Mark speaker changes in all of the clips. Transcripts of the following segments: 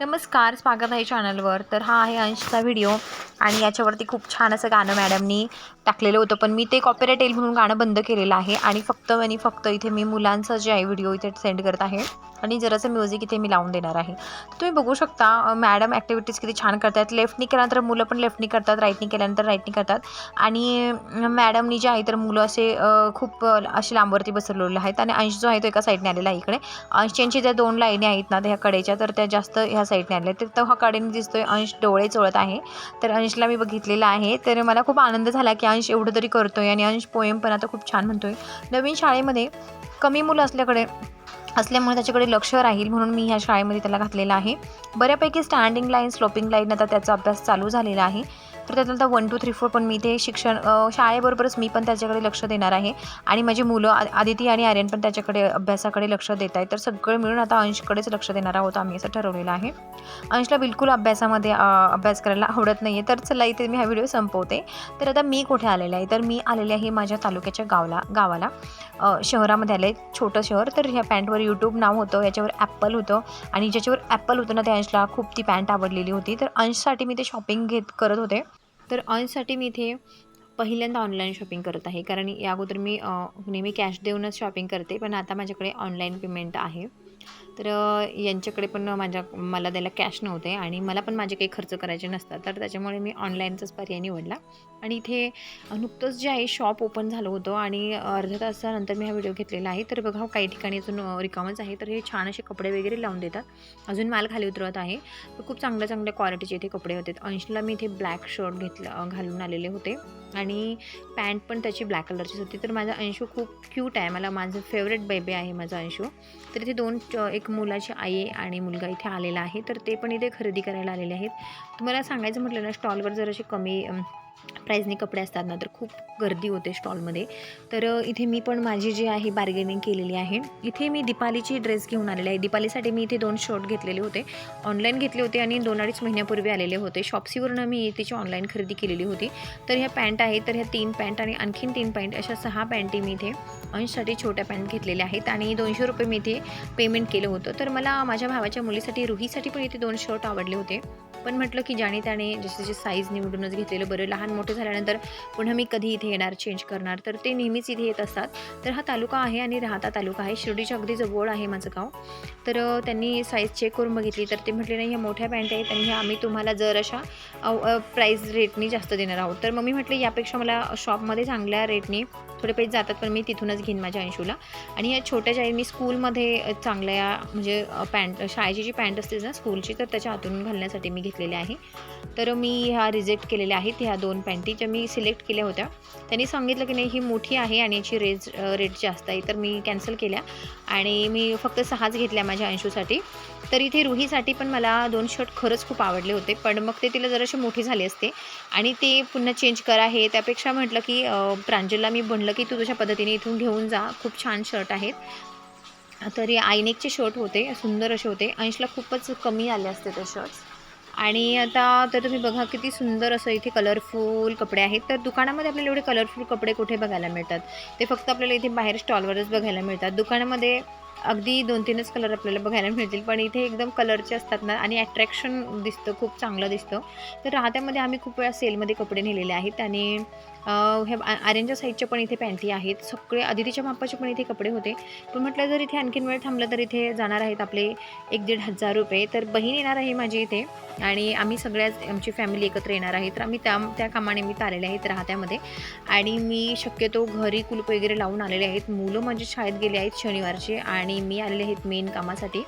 Speaker 1: नमस्कार स्वागत आहे चॅनलवर. तर हा आहे अंशचा व्हिडिओ आणि याच्यावरती खूप छान असं गाणं मॅडमनी टाकलेलं होतं. पण मी ते कॉपीराईट येईल म्हणून गाणं बंद केलेलं आहे आणि फक्त आणि फक्त इथे मी मुलांचं जे आहे व्हिडिओ इथे सेंड करत आहे आणि जरासं म्युझिक इथे मी लावून देणार आहे. तुम्ही बघू शकता मॅडम ॲक्टिव्हिटीज किती छान करतात. लेफ्टनी केल्यानंतर मुलं पण लेफ्टनी करतात राईटनी केल्यानंतर राईटनी करतात. आणि मॅडमनी जे आहे तर मुलं असे खूप असे लांबवरती बसवलेले आहेत. आणि अंश जो आहे तो एका साईडने आलेला आहे इकडे. अंशच्या ज्या दोन लाईनी आहेत ना त्या कडेच्या तर त्या जास्त ह्या साईडने आले तर तो हा कडेने दिसतोय अंश डोळे चोळत आहे. तर अंशला मी बघितलेला आहे. तर मला खूप आनंद झाला की अंश एवढं तरी करतोय आणि अंश पोएम पण आता खूप छान म्हणतोय. नवीन शाळेमध्ये कमी मुलं असल्याकडे असल्यामुळे त्याच्याकडे लक्ष राहील म्हणून मी ह्या शाळेमध्ये त्याला घातलेलं आहे. बऱ्यापैकी स्टँडिंग लाईन स्लोपिंग लाईन आता त्याचा अभ्यास चालू झालेला आहे. तर त्यातनंतर वन टू थ्री फोर पण मी ते शिक्षण शाळेबरोबरच मी पण त्याच्याकडे लक्ष देणार आहे. आणि माझी मुलं आदिती आणि आर्यन पण त्याच्याकडे अभ्यासाकडे लक्ष देत आहेत. तर सगळे मिळून आता अंशकडेच लक्ष देणार आहोत आम्ही असं ठरवलेलं आहे. अंशला बिलकुल अभ्यासामध्ये अभ्यास करायला आवडत नाही आहे तर चला इथे मी हा व्हिडिओ संपवते. तर आता मी कुठे आलेले आहे? तर मी आलेले आहे माझ्या तालुक्याच्या गावला गावाला. शहरामध्ये आले छोटं शहर. तर ह्या पॅन्टवर यूट्यूब नाव होतं याच्यावर ॲपल होतं. आणि ज्याच्यावर ॲपल होतं ना त्या अंशला खूप ती पॅन्ट आवडलेली होती. तर अंशसाठी मी ते शॉपिंग घेत करत होते. तर ऑनसाठी मी इथे पहिल्यांदा ऑनलाईन शॉपिंग करत आहे. कारण या अगोदर मी नेहमी कॅश देऊनच शॉपिंग करते. पण आता माझ्याकडे ऑनलाईन पेमेंट आहे. तर यांच्याकडे पण माझ्या मला द्यायला कॅश नव्हते आणि मला पण माझे काही खर्च करायचे नसतात. तर त्याच्यामुळे मी ऑनलाईनचाच पर्याय निवडला. आणि इथे नुकतंच जे आहे शॉप ओपन झालं होतं आणि अर्ध्या तासानंतर मी हा व्हिडिओ घेतलेला आहे. तर बघा काही ठिकाणी अजून रिकामच आहे. तर हे छान असे कपडे वगैरे लावून देतात. अजून माल खाली उतरवत आहे. तर खूप चांगल्या चांगल्या क्वालिटीचे इथे कपडे होते. अंशला मी इथे ब्लॅक शर्ट घेतलं घालून आलेले होते. आणि पॅन्ट पण त्याची ब्लॅक कलरचीच होती. तर माझा अंशू खूप क्यूट आहे. मला माझं फेवरेट बेबी आहे माझा अंशू. तर इथे दोन एक एक मुलाची आई आणि मुलगा इथे आलेला आहे. तर ते पण इथे खरेदी करायला आलेले आहेत. तुम्हाला सांगायचं म्हटलं ना स्टॉलवर जर असे कमी प्राईजने कपडे असतात ना तर खूप गर्दी होते स्टॉलमध्ये. तर इथे मी पण माझी जी आहे बार्गेनिंग केलेली आहे. इथे मी दीपालीची ड्रेस घेऊन आलेले आहे. दीपालीसाठी मी इथे दोन शर्ट घेतलेले होते. ऑनलाईन घेतले होते आणि दोन अडीच महिन्यापूर्वी आलेले होते. शॉप्सीवरून मी तिची ऑनलाईन खरेदी केलेली होती. तर ह्या पॅन्ट आहे तर ह्या तीन पॅन्ट आणि आणखीन तीन पॅन्ट अशा सहा पॅन्टी मी इथे अंशसाठी छोट्या पॅन्ट घेतलेल्या आहेत आणि दोनशे रुपये मी इथे पेमेंट केलं होतं. तर मला माझ्या भावाच्या मुलीसाठी रुहीसाठी पण इथे दोन शर्ट आवडले होते. पण म्हटलं की ज्याने त्याने जसे जसे साईज निवडूनच घेतलेलं बरं लहान मोठे झाल्यानंतर पुन्हा मी कधी इथे येणार चेंज करणार? तर ते नेहमीच इथे येत असतात. तर हा तालुका आहे आणि राहता तालुका आहे. शिर्डीच्या अगदी जवळ आहे माझं गाव. तर त्यांनी साईज चेक करून बघितली. तर ते म्हटले नाही ह्या मोठ्या पॅन्ट आहेत आणि ह्या आम्ही तुम्हाला जर अशा प्राईज रेटनी जास्त देणार आहोत. तर मग मी म्हटलं यापेक्षा मला शॉपमध्ये चांगल्या रेटनी थोडे पैसे जातात पण मी तिथूनच घेईन माझ्या अंशूला. आणि या छोट्या ज्या मी स्कूलमध्ये चांगल्या म्हणजे पॅन्ट शाळेची जी पॅन्ट असते ना स्कूलची तर त्याच्या हातून घालण्यासाठी मी घेतलेल्या आहे. तर मी ह्या रिजेक्ट केलेल्या आहेत ह्या दोन पॅन्टी ज्या मी सिलेक्ट केल्या होत्या. त्यांनी सांगितलं की नाही ही मोठी आहे आणि याची रेज रेट जास्त आहे तर मी कॅन्सल केल्या. आणि मी फक्त सहाच घेतल्या माझ्या अंशूसाठी. तर इथे रुहीसाठी पण मला दोन शर्ट खरंच खूप आवडले होते पण मग ते तिला जरासे मोठे झाले असते. आणि ते पुन्हा चेंज करा हे त्यापेक्षा म्हटलं की प्रांजलला मी म्हणलं की तू तुझ्या पद्धतीने इथून घेऊन जा खूप छान शर्ट आहेत. तर या आयनेकचे शर्ट होते सुंदर असे होते. अंशला खूपच कमी आले असते ते शर्ट्स आणि आता तर तुम्ही बघा किती सुंदर असं इथे कलरफुल कपडे आहेत. तर दुकानामध्ये आपल्याला एवढे कलरफुल कपडे कुठे बघायला मिळतात? ते फक्त आपल्याला इथे बाहेर स्टॉलवरच बघायला मिळतात. दुकानामध्ये अगदी दोन तीनच कलर आपल्याला बघायला मिळतील पण इथे एकदम कलरचे असतात ना आणि अट्रॅक्शन दिसतं खूप चांगलं दिसतं. तर राहत्यामध्ये आम्ही खूप वेळा सेलमध्ये कपडे नेलेले आहेत आणि हे आ- आर्यनच्या साईजच्या पण इथे पॅन्टी आहेत. सगळे अदितीच्या मापाचे पण इथे कपडे होते. पण म्हटलं जर इथे आणखीन वेळ थांबलं तर इथे जाणार आहेत आपले एक दीड हजार रुपये. तर बहीण येणार आहे माझी इथे आणि आम्ही सगळ्याच आमची फॅमिली एकत्र येणार आहे. तर आम्ही त्या त्या कामाने मी आलेले आहेत राहत्यामध्ये. आणि मी शक्यतो घरी कुलूप वगैरे लावून आलेले आहेत. मुलं माझे शाळेत गेले आहेत शनिवारचे आणि मी आलेले आहेत मेन कामासाठी.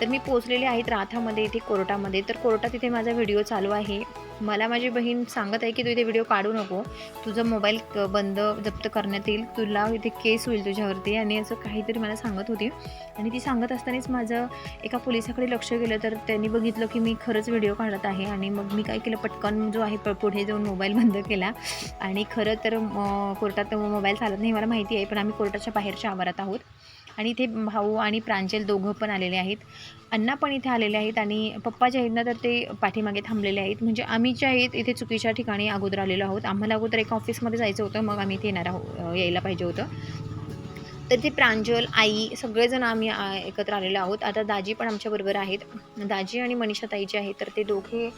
Speaker 1: तर मी पोचलेले आहेत राथामध्ये इथे कोर्टामध्ये. तर कोर्टात इथे माझा व्हिडिओ चालू आहे. मला माझी बहीण सांगत आहे की तू इथे व्हिडिओ काढू नको. तुझा मोबाईल क- बंद जप्त करण्यात येईल. तुला इथे केस होईल तुझ्यावरती. आणि असं काहीतरी मला सांगत होती. आणि ती सांगत असतानाच माझं एका पोलिसाकडे लक्ष गेलं. तर त्यांनी बघितलं की मी खरंच व्हिडिओ काढत आहे. आणि मग मी काय केलं? पटकन जो आहे प- पुढे जाऊन मोबाईल बंद केला. आणि खरं तर कोर्टात मोबाईल चालत नाही मला माहिती आहे. पण आम्ही कोर्टाच्या बाहेरच्या आवारात आहोत. आणि इथे भाऊ आणि प्रांजल दोघं पण आलेले आहेत. अण्णा पण इथे आलेले आहेत आणि पप्पा जे आहेत ना तर ते पाठीमागे थांबलेले आहेत. म्हणजे आम्ही जे आहेत इथे चुकीच्या ठिकाणी अगोदर आलेलो आहोत. आम्हाला अगोदर एका ऑफिसमध्ये जायचं होतं मग आम्ही इथे येणार आहोत यायला पाहिजे होतं. तर ते प्रांजल आई सगळेजण आम्ही एकत्र आलेलो आहोत. आता दाजी पण आमच्याबरोबर आहेत. दाजी आणि मनीषा ताई जे आहेत तर ते दोघे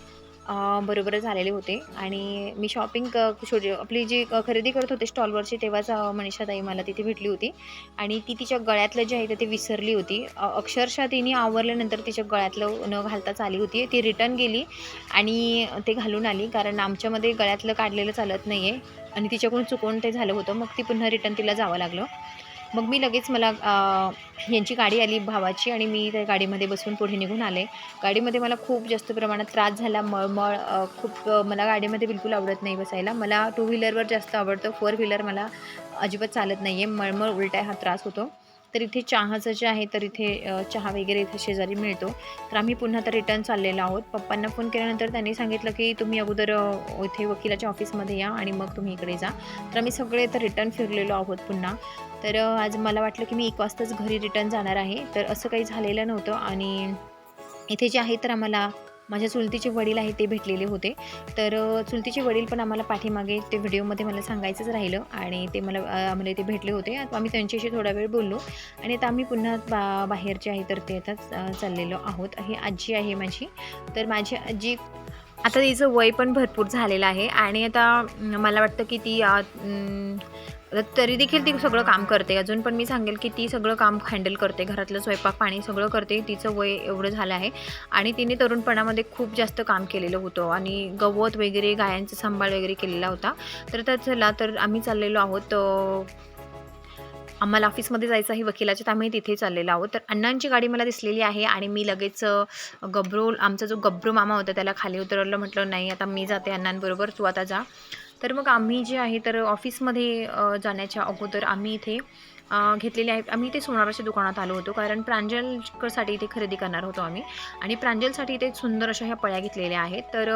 Speaker 1: बरोबर झालेले होते. आणि मी शॉपिंग छोटी आपली जी खरेदी करत होते स्टॉलवरची तेव्हाच मनीषाताई मला तिथे भेटली होती. आणि ती तिच्या गळ्यातलं जे आहे ते- ते विसरली होती. अक्षरशः तिने आवरल्यानंतर तिच्या गळ्यातलं न घालताच आली होती. ती रिटर्न गेली आणि ते घालून आली. कारण आमच्यामध्ये गळ्यातलं काढलेलं चालत नाही आहे आणि तिच्याकडून चुकून ते झालं होतं. मग ती पुन्हा रिटर्न तिला जावं लागलं. मग मी लगेच मला यांची गाडी आली भावाची आणि मी त्या गाडीमध्ये बसून पुढे निघून आले. गाडीमध्ये मला खूप जास्त प्रमाणात त्रास झाला मळमळ खूप मला गाडीमध्ये बिलकुल आवडत नाही बसायला. मला टू व्हीलरवर जास्त आवडतं फोर व्हीलर मला अजिबात चालत नाही आहे मळमळ उलटा हा त्रास होतो. तर इथे चहाचं जे आहे तर इथे चहा वगैरे इथे शेजारी मिळतो. तर आम्ही पुन्हा तर रिटर्न चाललेलो आहोत. पप्पांना फोन केल्यानंतर त्यांनी सांगितलं की तुम्ही अगोदर इथे वकिलाच्या ऑफिसमध्ये या आणि मग तुम्ही इकडे जा. तर आम्ही सगळे तर रिटर्न फिरलेलो आहोत पुन्हा. तर आज मला वाटलं की मी एक वाजताच घरी रिटर्न जाणार आहे. तर असं काही झालेलं नव्हतं आणि इथे जे आहे तर आम्हाला माझ्या चुलतीचे वडील आहे ते भेटलेले होते. तर चुलतीचे वडील पण आम्हाला पाठीमागे ते व्हिडिओमध्ये मला सांगायचंच राहिलं आणि ते मला आम्हाला इथे भेटले होते. आम्ही त्यांच्याशी थोडा वेळ बोललो आणि आता आम्ही पुन्हा बा बाहेरचे आहे तर ते आता चाललेलो आहोत. ही आजी आहे माझी. तर माझी आजी आता तिचं वय पण भरपूर झालेलं आहे आणि आता मला वाटतं की ती तरी देखील ती सगळं काम करते. अजून पण मी सांगेल की ती सगळं काम हँडल करते. घरातलं स्वयंपाक पाणी सगळं करते. तिचं वय एवढं झालं आहे. आणि तिने तरुणपणामध्ये खूप जास्त काम केलेलं होतं. आणि गवत वगैरे गायांचा सांभाळ वगैरे केलेला होता. तर त्या चला तर आम्ही चाललेलो आहोत आम्हाला ऑफिसमध्ये जायचं आहे वकिलाच्या तर आम्ही तिथे चाललेलो आहोत. तर अण्णांची गाडी मला दिसलेली आहे आणि मी लगेच गब्रो आमचा जो गब्रू मामा होता त्याला खाली उतरवलं. म्हटलं नाही आता मी जाते अण्णांबरोबर. तू आता जा. तर मग आम्ही जे आहे तर ऑफिसमध्ये जाण्याच्या अगोदर आम्ही इथे घेतलेले आहेत आम्ही इथे सोनाराच्या दुकानात आलो होतो कारण प्रांजलसाठी इथे खरेदी करणार होतो आम्ही. आणि प्रांजलसाठी इथे सुंदर अशा ह्या पळ्या घेतलेल्या आहेत. तर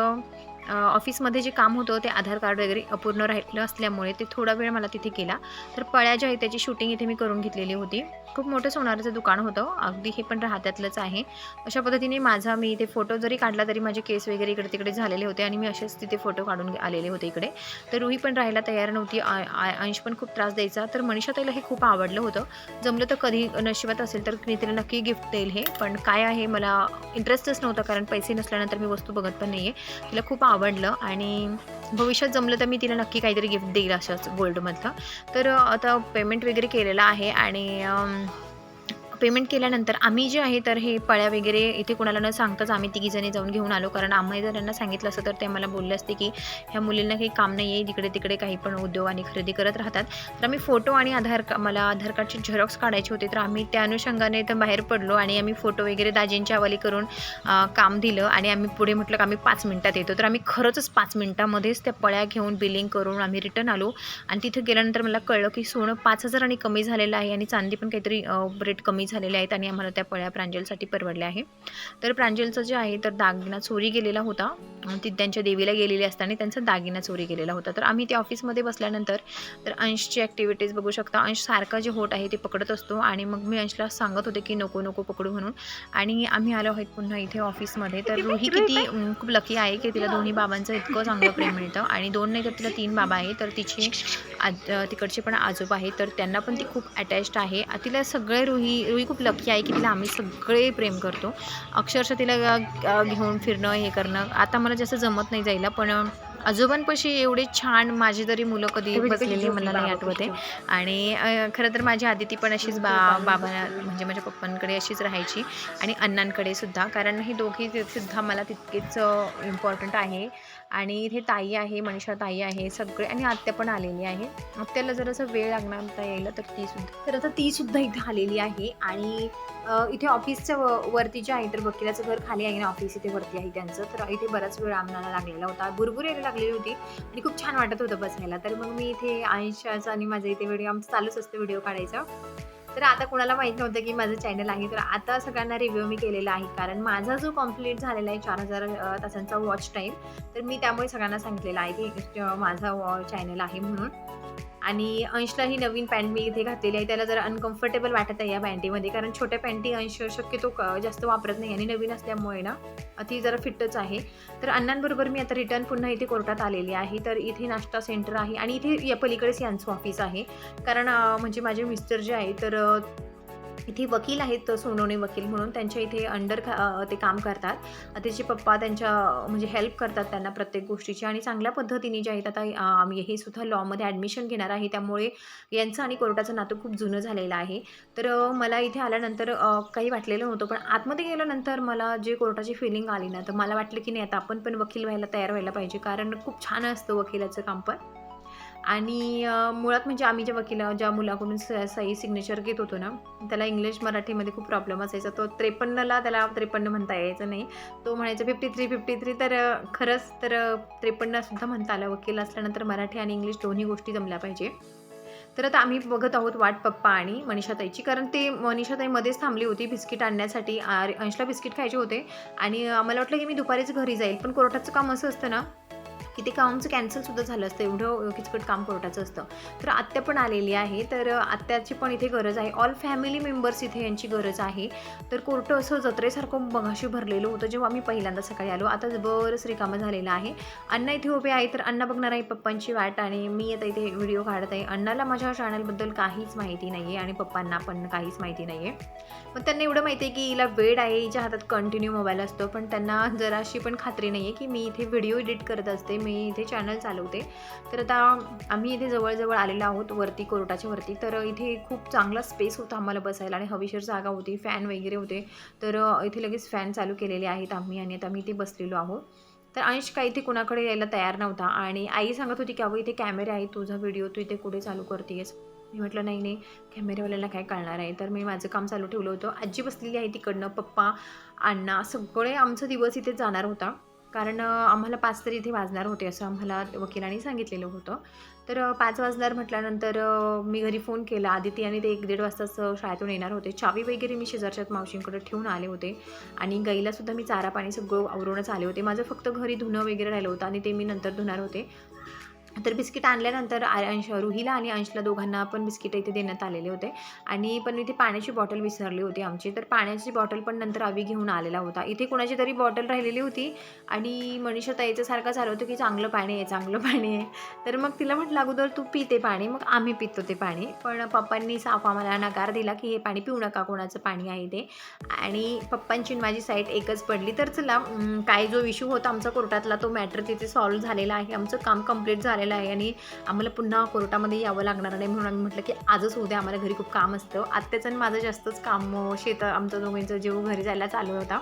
Speaker 1: ऑफिसमध्ये जे काम होतं ते आधार कार्ड वगैरे अपूर्ण राहिलं असल्यामुळे ते थोडा वेळ मला तिथे केला. तर पळ्या ज्या आहेत त्याची शूटिंग इथे मी करून घेतलेली होती. खूप मोठं सोनाराचं दुकान होतं. अगदी हे पण राहत्यातलंच आहे. अशा पद्धतीने माझा मी इथे फोटो जरी काढला तरी माझे केस वगैरे इकडे तिकडे झालेले होते आणि मी असेच तिथे फोटो काढून आलेले होते इकडे. तर रुही पण राहायला तयार नव्हती. अंश पण खूप त्रास द्यायचा. तर मनीषा ताईला हे खूप आवडलं होतं. जमलं तर कधी नशिबात असेल तर मी तिला नक्की गिफ्ट देईल हे. पण काय आहे मला इंटरेस्टच नव्हता कारण पैसे नसल्यानंतर मी वस्तू बघत पण नाही आहे तिला खूप आवडलं आणि भविष्यात जमलं तर मी तिला नक्की काहीतरी गिफ्ट देईल असंच गोल्डमधलं तर आता पेमेंट वगैरे केलेलं आहे आणि पेमेंट केल्यानंतर आम्ही जे आहे तर हे पळ्या वगैरे इथे कोणाला न सांगताच आम्ही तिघीजणी जाऊन घेऊन आलो. कारण आम्ही जर त्यांना सांगितलं असतं तर ते आम्हाला बोलले असते की ह्या मुलींना काही काम नाही आहे तिकडे तिकडे काही पण उद्योग आणि खरेदी करत राहतात. तर आम्ही फोटो आणि आधार का मला आधार कार्डचे झेरॉक्स काढायचे होते तर आम्ही त्या अनुषंगाने इथं बाहेर पडलो आणि आम्ही फोटो वगैरे दाजींच्या हवाली करून काम दिलं आणि आम्ही पुढे म्हटलं की आम्ही पाच मिनटात येतो. तर आम्ही खरंच पाच मिनटामध्येच त्या पळ्या घेऊन बिलिंग करून आम्ही रिटर्न आलो. आणि तिथं गेल्यानंतर मला कळलं की सोनं पाच हजारांनी कमी झालेलं आहे आणि चांदी पण काहीतरी रेट कमी झालेले आहेत आणि आम्हाला त्या पळ्या प्रांजलसाठी परवडल्या आहे तर प्रांजलचं जे आहे तर दागिना चोरी गेलेला होता. ती त्यांच्या देवीला गेलेली असताना त्यांचा दागिना चोरी गेलेला होता. तर आम्ही त्या ऑफिसमध्ये बसल्यानंतर तर अंशची ॲक्टिव्हिटीज बघू शकता. अंश सारखा जे होट आहे ते पकडत असतो आणि मग मी अंशला सांगत होते की नको नको पकडू म्हणून. आणि आम्ही आलो आहोत पुन्हा इथे ऑफिसमध्ये. तर रुही किती खूप लकी आहे की तिला दोन्ही बाबांचं इतकं चांगलं प्रेम मिळतं. आणि दोन नाही तर तिला तीन बाबा आहे तर तिचे तिकडचे पण आजोबा आहे तर त्यांना पण ती खूप अटॅच्ड आहे. तिला सगळे रुही रुही खूप लकी आहे की तिला आम्ही सगळे प्रेम करतो. अक्षरशः तिला घेऊन फिरणं हे करणं आता मला जास्त जमत नाही जायला पण आजोबांपाशी एवढे छान माझी तरी मुलं कधी बसलेली मला नाही आठवत आणि खरं तर माझी आदिती पण अशीच बा बाबा म्हणजे माझ्या पप्पांकडे अशीच राहायची आणि अण्णांकडे सुद्धा कारण हे दोघी सुद्धा मला तितकेच इम्पॉर्टंट आहे. आणि इथे ताई आहे मनीषा ताई आहे सगळे आणि आत्या पण आलेली आहे आत्याला जरासा वेळ लागणार होता यायला तर ती सुद्धा तर आता ती सुद्धा इथे आलेली आहे आणि इथे ऑफिसच्या व- वरती जे आहे तर वकिलाचं घर खाली आहे ना ऑफिस इथे वरती आहे त्यांचं. तर इथे बराच वेळ आम्हाला लागलेला होता. भुरभुर यायला लागलेली होती आणि खूप छान वाटत होतं बसायला. तर मग मी इथे आयुष्याचा आणि माझं इथे व्हिडिओ आमचं चालूच असतं व्हिडिओ काढायचा. तर आता कोणाला माहीत नव्हतं की माझं चॅनल आहे. तर आता सगळ्यांना रिव्ह्यू मी केलेला आहे. कारण माझा जो कंप्लीट झालेला आहे चार हजार तासांचा वॉच टाईम तर मी त्यामुळे सगळ्यांना सांगितलेलं आहे की अ, माझा चॅनल आहे म्हणून. आणि अंशला ही नवीन पॅन्ट मी इथे घातलेली आहे. त्याला जरा अनकम्फर्टेबल वाटत आहे या पॅन्टीमध्ये. कारण छोट्या पॅन्टी अंश शक्यतो क- जास्त वापरत नाही आणि नवीन असल्यामुळे ना ती जरा फिटच आहे. तर अण्णांबरोबर मी आता रिटर्न पुन्हा इथे कोर्टात आलेली आहे. तर इथे नाश्ता सेंटर आहे आणि इथे या पलीकडेच यांचं ऑफिस आहे. कारण म्हणजे माझे मिस्टर जे आहे तर इथे वकील आहेत सोनवणे वकील म्हणून. त्यांच्या इथे अंडर ते काम करतात. त्याचे पप्पा त्यांच्या म्हणजे हेल्प करतात त्यांना प्रत्येक गोष्टीची. आणि चांगल्या पद्धतीने जे आहेत आता आम्ही हे सुद्धा लॉमध्ये ॲडमिशन घेणार आहे. त्यामुळे यांचं आणि कोर्टाचं नातं खूप जुनं झालेलं आहे. तर मला इथे आल्यानंतर काही वाटलेलं नव्हतं. पण आतमध्ये गेल्यानंतर मला जे कोर्टाची फिलिंग आली ना तर मला वाटलं की नाही आता आपण पण वकील व्हायला तयार व्हायला पाहिजे. कारण खूप छान असतं वकिलाचं काम पण. आणि मुळात म्हणजे आम्ही ज्या वकिला ज्या मुलाकडून स सही सिग्नेचर घेत होतो ना त्याला इंग्लिश मराठीमध्ये खूप प्रॉब्लेम असायचा. तो त्रेपन्नला त्याला त्रेपन्न म्हणता यायचं नाही. तो म्हणायचा फिफ्टी थ्री फिफ्टी थ्री तर खरंच तर त्रेपन्नसुद्धा म्हणता आलं वकील असल्यानंतर मराठी आणि इंग्लिश दोन्ही गोष्टी जमल्या पाहिजे. तर आता आम्ही बघत आहोत वाट पप्पा आणि मनीषाताईची. कारण ते मनीषाताई मध्येच थांबली होती बिस्किट आणण्यासाठी. अंशला बिस्किट खायचे होते. आणि आम्हाला वाटलं की मी दुपारीच घरी जाईल. पण कोर्टाचं काम असं असतं ना की ते कामचं कॅन्सलसुद्धा झालं असतं एवढं किचकट काम कोर्टाचं असतं. तर आत्या पण आलेली आहे तर आत्याची पण इथे गरज आहे. ऑल फॅमिली मेंबर्स इथे यांची गरज आहे. तर कोर्ट असं जत्रेसारखं मगाशी भरलेलं होतं जेव्हा आम्ही पहिल्यांदा सकाळी आलो. आता बरंच रिकामं झालेलं आहे. अण्णा इथे उभे आहे तर अण्णा बघणार आहे पप्पांची वाट आणि मी आता इथे व्हिडिओ काढत आहे. अण्णाला माझ्या चॅनलबद्दल काहीच माहिती नाही आहे आणि पप्पांना पण काहीच माहिती नाही आहे मग त्यांना एवढं माहिती आहे की हिला वेळ आहे हिच्या हातात कंटिन्यू मोबाईल असतो. पण त्यांना जराशी पण खात्री नाही आहे की मी इथे व्हिडिओ एडिट करत असते. मी इथे चॅनल चालवते. तर आता आम्ही इथे जवळजवळ आलेलो आहोत वरती कोर्टाच्या वरती. तर इथे खूप चांगला स्पेस होता आम्हाला बसायला आणि हवेशीर जागा होती फॅन वगैरे होते. तर इथे लगेच फॅन चालू केलेले आहेत आम्ही आणि आता आम्ही इथे बसलेलो आहोत. तर अंश काही इथे कुणाकडे यायला तयार नव्हता आणि आई सांगत होती की अगं इथे कॅमेरे आहे तुझा व्हिडिओ तू इथे कुठे चालू करतेस? मी म्हटलं नाही नाही कॅमेरेवाल्याला काय कळणार आहे. तर मी माझं काम चालू ठेवलं होतं. आजी बसलेली आहे तिकडनं पप्पा अण्णा सगळे आमचा दिवस इथे जाणार होता. कारण आम्हाला पाच तरी इथे वाजणार होते असं आम्हाला वकिलांनी सांगितलेलं होतं. तर पाच वाजणार म्हटल्यानंतर मी घरी फोन केला. आदिती आणि ते एक दीड वाजताच शाळेतून येणार होते. चावी वगैरे मी शेजारच्या मावशींकडे ठेवून आले होते. आणि गाईलासुद्धा मी चारा पाणी सगळं आवरूनच आले होते. माझं फक्त घरी धुणं वगैरे राहिलं होतं आणि ते मी नंतर धुणार होते. तर बिस्किट आणल्यानंतर अंश रुहीला आणि अंशला दोघांना पण बिस्किटं इथे देण्यात आलेले होते. आणि पण इथे पाण्याची बॉटल विसरली होती आमची. तर पाण्याची बॉटल पण नंतर आवी घेऊन आलेला होता. इथे कोणाची तरी बॉटल राहिलेली होती. आणि मनीषा ताईचं झालं होतं की चांगलं पाणी आहे चांगलं पाणी आहे. तर मग तिला म्हटलं अगोदर तू पिते पाणी. मग आम्ही पितो ते पाणी. पण पप्पांनी साफ आम्हाला नकार दिला की हे पाणी पिऊ नका कोणाचं पाणी आहे ते. आणि पप्पांची माझी साईट एकच पडली. तर चला काय जो इश्यू होता आमचा कोर्टातला तो मॅटर तिथे सॉल्व्ह झालेला आहे. आमचं काम कंप्लीट आलेला आहे आणि आम्हाला पुन्हा कोर्टामध्ये यावं लागणार नाही म्हणून आम्ही म्हटलं की आजच उद्या आम्हाला घरी खूप काम असतं. आत्याचं आणि माझं जास्तच काम शेत आमचं दोघांचं जेव्हा घरी जायला चालू होता.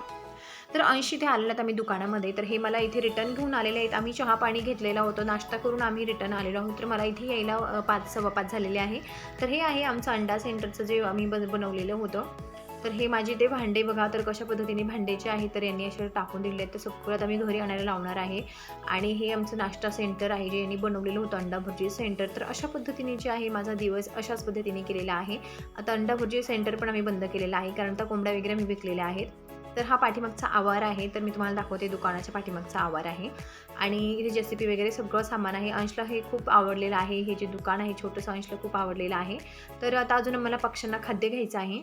Speaker 1: तर ऐंशी ते आलेलं आहेत आम्ही दुकानामध्ये. तर हे मला इथे रिटर्न घेऊन आलेले आहेत. आम्ही चहा पाणी घेतलेला होतो. नाश्ता करून आम्ही रिटर्न आलेलो आहोत. तर मला इथे यायला पाच सव्वा पाच झालेले आहे. तर हे आहे आमचं अंडा सेंटरचं जे आम्ही बनवलेलं होतं. तर हे माझे ते भांडे बघा तर कशा पद्धतीने भांडेचे आहे तर यांनी असे टाकून दिले आहेत तर सगळ्यात आम्ही घरी आणायला लावणार आहे. आणि हे आमचं नाश्ता सेंटर आहे जे यांनी बनवलेलं होतं अंडा भुर्जी सेंटर. तर अशा पद्धतीने जे आहे माझा दिवस अशाच पद्धतीने केलेला आहे. आता अंडा भुर्जी सेंटर पण आम्ही बंद केलेलं आहे कारण आता कोंबड्या वगैरे मी विकलेल्या आहेत. तर हा पाठीमागचा आवार आहे तर मी तुम्हाला दाखवते दुकानाच्या पाठीमागचा आवार आहे. आणि इथे जेसीपी वगैरे सगळं सामान आहे. अंशला हे खूप आवडलेलं आहे हे जे दुकान आहे छोटंसं अंशला खूप आवडलेलं आहे. तर आता अजून मला पक्ष्यांना खाद्य घ्यायचं आहे.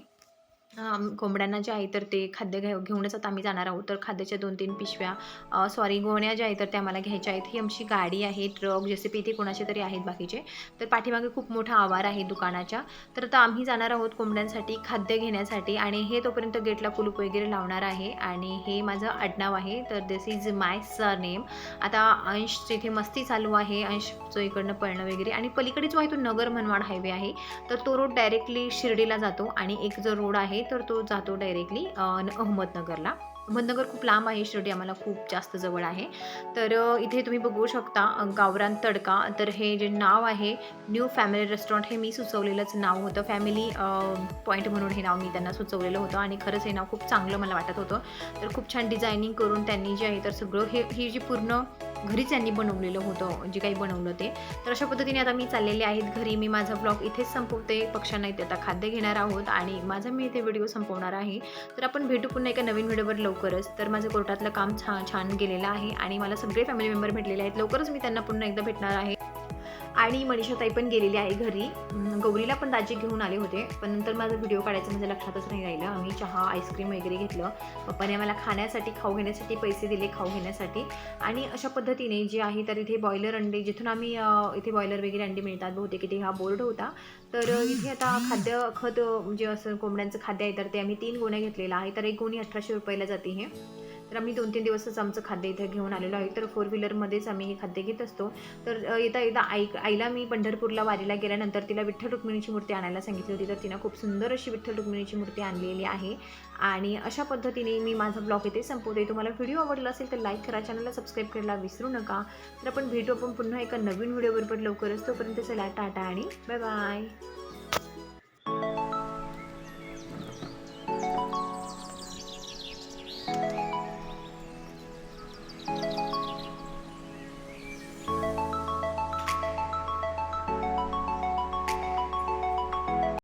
Speaker 1: कोंबड्यांना जे आहे तर ते खाद्य घ्या घेऊनच आता आम्ही जाणार आहोत. तर खाद्याच्या दोन तीन पिशव्या सॉरी गोण्या ज्या आहेत तर त्या आम्हाला घ्यायच्या आहेत. ही आमची गाडी आहे ट्रक जसे इथे कोणाचे तरी आहेत बाकीचे. तर पाठीमागे खूप मोठा आवार आहे दुकानाच्या. तर आता आम्ही जाणार आहोत कोंबड्यांसाठी खाद्य घेण्यासाठी आणि हे तोपर्यंत गेटला कुलूप वगैरे लावणार आहे आणि हे माझं आडनाव आहे. तर this is my surname आता अंश इथे मस्ती चालू आहे अंशचं इकडनं पळणं वगैरे आणि पलीकडे जो आहे तो नगर मनवाड हायवे आहे. तर तो रोड डायरेक्टली शिर्डीला जातो आणि एक जो रोड आहे तर तो जातो डायरेक्टली अहमदनगरला. अहमदनगर खूप लांब आहे शिर्डी आम्हाला खूप जास्त जवळ आहे. तर इथे तुम्ही बघू शकता गावरान तडका. तर हे जे नाव आहे न्यू फॅमिली रेस्टॉरंट हे मी सुचवलेलंच नाव होतं. फॅमिली पॉईंट म्हणून हे नाव मी त्यांना सुचवलेलं होतं आणि खरंच हे नाव खूप चांगलं मला वाटत होतं. तर खूप छान डिझायनिंग करून त्यांनी जे आहे तर सगळं हे ही जी पूर्ण घरीच यांनी बनवलेलं होतं जे काही बनवलं ते. तर अशा पद्धतीने आता मी चाललेले आहेत घरी. मी माझा ब्लॉग इथेच संपवते. पक्ष्यांना इथे आता खाद्य घेणार आहोत आणि माझा मी इथे व्हिडिओ संपवणार आहे. तर आपण भेटू पुन्हा एका नवीन व्हिडिओवर लवकरच. तर माझं कोर्टातलं काम छान छान गेलेलं आहे आणि मला सगळे फॅमिली मेंबर भेटलेले आहेत. लवकरच मी त्यांना पुन्हा एकदा भेटणार आहे. आणि मनीषाताई पण गेलेली आहे घरी. गौरीला पण दाजी घेऊन आले होते. पण नंतर माझा व्हिडिओ काढायचं माझ्या लक्षातच नाही राहिलं. आम्ही चहा आईस्क्रीम वगैरे घेतलं. पप्पाने मला खाण्यासाठी खाऊ घेण्यासाठी पैसे दिले खाऊ घेण्यासाठी. आणि अशा पद्धतीने जे आहे तर इथे बॉयलर अंडे जिथून आम्ही इथे बॉयलर वगैरे अंडे मिळतात बहुतेक इथे हा बोर्ड होता. तर इथे आता खाद्य खत जे म्हणजे असं कोंबड्यांचं खाद्य आहे तर ते आम्ही तीन गोण्या घेतलेलं आहे तर एक गोणी अठराशे रुपयाला जाते हे. तर आम्ही दोन तीन दिवसच आमचं खाद्य इथे घेऊन आलेलो आहे. तर फोर व्हीलरमध्येच आम्ही हे खाद्य घेत असतो. तर येता येता आई आईला मी पंढरपूरला वारीला गेल्यानंतर तिला विठ्ठल रुक्मिणीची मूर्ती आणायला सांगितली होती. तर तिनं खूप सुंदर अशी विठ्ठल रुक्मिणीची मूर्ती आणलेली आहे. आणि अशा पद्धतीने मी माझा ब्लॉग इथे संपवते. तुम्हाला व्हिडिओ आवडला असेल तर लाईक करा. चॅनलला सबस्क्राईब करायला विसरू नका. तर आपण भेटू आपण पुन्हा एका नवीन व्हिडिओबरोबर लवकरच. तोपर्यंत चला टाटा आणि बाय बाय